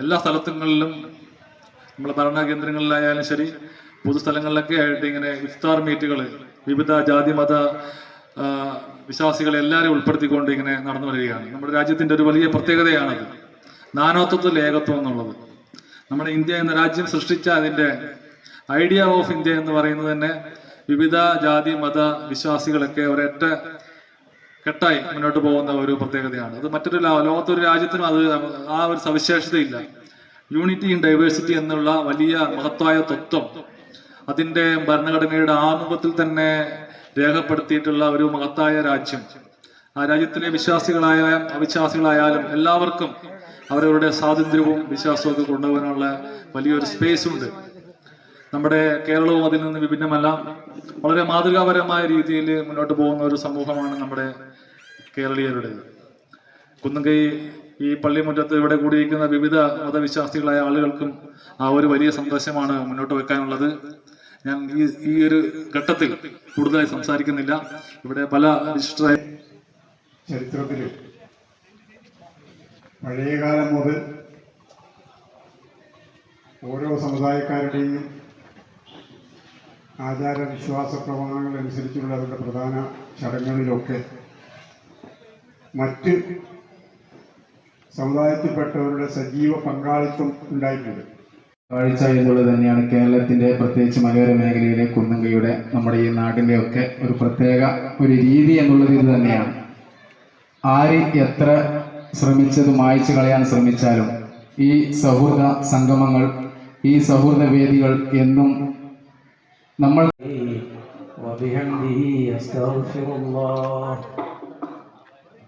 എല്ലാ സ്ഥലത്തുങ്ങളിലും നമ്മൾ ഭരണ കേന്ദ്രങ്ങളിലായാലും ശരി പൊതുസ്ഥലങ്ങളിലൊക്കെ ആയിട്ട് ഇങ്ങനെ ഇഫ്താർ മീറ്റുകൾ വിവിധ ജാതി മത വിശ്വാസികളെ എല്ലാവരെയും ഉൾപ്പെടുത്തിക്കൊണ്ട് ഇങ്ങനെ നടന്നു വരികയാണ്. നമ്മുടെ രാജ്യത്തിന്റെ ഒരു വലിയ പ്രത്യേകതയാണത്. നാനാത്വത്തിൽ ഏകത്വം എന്നുള്ളത്. നമ്മുടെ ഇന്ത്യ എന്ന രാജ്യം സൃഷ്ടിച്ച അതിന്റെ ഐഡിയ ഓഫ് ഇന്ത്യ എന്ന് പറയുന്നത് തന്നെ വിവിധ ജാതി മത വിശ്വാസികളൊക്കെ ഒരൊറ്റ കെട്ടായി മുന്നോട്ട് പോകുന്ന ഒരു പ്രത്യേകതയാണ്. അത് മറ്റൊരു ലോകത്തൊരു രാജ്യത്തിനും അത് ആ ഒരു സവിശേഷതയില്ല. യൂണിറ്റി ഇൻ ഡൈവേഴ്സിറ്റി എന്നുള്ള വലിയ മഹത്തായ തത്വം അതിന്റെ ഭരണഘടനയുടെ ആമുഖത്തിൽ തന്നെ രേഖപ്പെടുത്തിയിട്ടുള്ള ഒരു മഹത്തായ രാജ്യം. ആ രാജ്യത്തിലെ വിശ്വാസികളായാലും അവിശ്വാസികളായാലും എല്ലാവർക്കും അവരവരുടെ സ്വാതന്ത്ര്യവും വിശ്വാസവും ഒക്കെ കൊണ്ടുപോകാനുള്ള വലിയൊരു സ്പേസ് ഉണ്ട്. നമ്മുടെ കേരളവും അതിൽ നിന്ന് വിഭിന്നമല്ല. വളരെ മാതൃകാപരമായ രീതിയിൽ മുന്നോട്ട് പോകുന്ന ഒരു സമൂഹമാണ് നമ്മുടെ കേരളീയരുടേത്. കുന്നുകൈ ഈ പള്ളിമുറ്റത്ത് ഇവിടെ കൂടിയിരിക്കുന്ന വിവിധ മതവിശ്വാസികളായ ആളുകൾക്കും ആ ഒരു വലിയ സന്ദേശമാണ് മുന്നോട്ട് വെക്കാനുള്ളത്. ഞാൻ ഈ ഈ ഒരു ഘട്ടത്തിൽ കൂടുതലായി സംസാരിക്കുന്നില്ല. ഇവിടെ പല വിശിഷ്ട ചരിത്രത്തിൽ പഴയകാലം മുതൽ ഓരോ സമുദായക്കാരുടെയും ആചാര വിശ്വാസ പ്രമാണങ്ങൾ അനുസരിച്ചുള്ള അവരുടെ പ്രധാന ചടങ്ങുകളിലൊക്കെ മറ്റ് സമുദായത്തിൽപ്പെട്ടവരുടെ സജീവ പങ്കാളിത്തം ഉണ്ടായിട്ടുണ്ട്. കാഴ്ച എന്നുള്ളത് തന്നെയാണ് കേരളത്തിന്റെ പ്രത്യേകിച്ച് മലയോര മേഖലയിലെ കുന്നങ്കയുടെ നമ്മുടെ ഈ നാടിന്റെ ഒക്കെ ഒരു പ്രത്യേക ഒരു രീതി എന്നുള്ളത് ഇത് തന്നെയാണ്. ആര് എത്ര ശ്രമിച്ചത് മായ്ച്ചു കളയാൻ ശ്രമിച്ചാലും ഈ സൗഹൃദ സംഗമങ്ങൾ ഈ സൗഹൃദ വേദികൾ എന്നും നമ്മൾ وبحمده أستغفر الله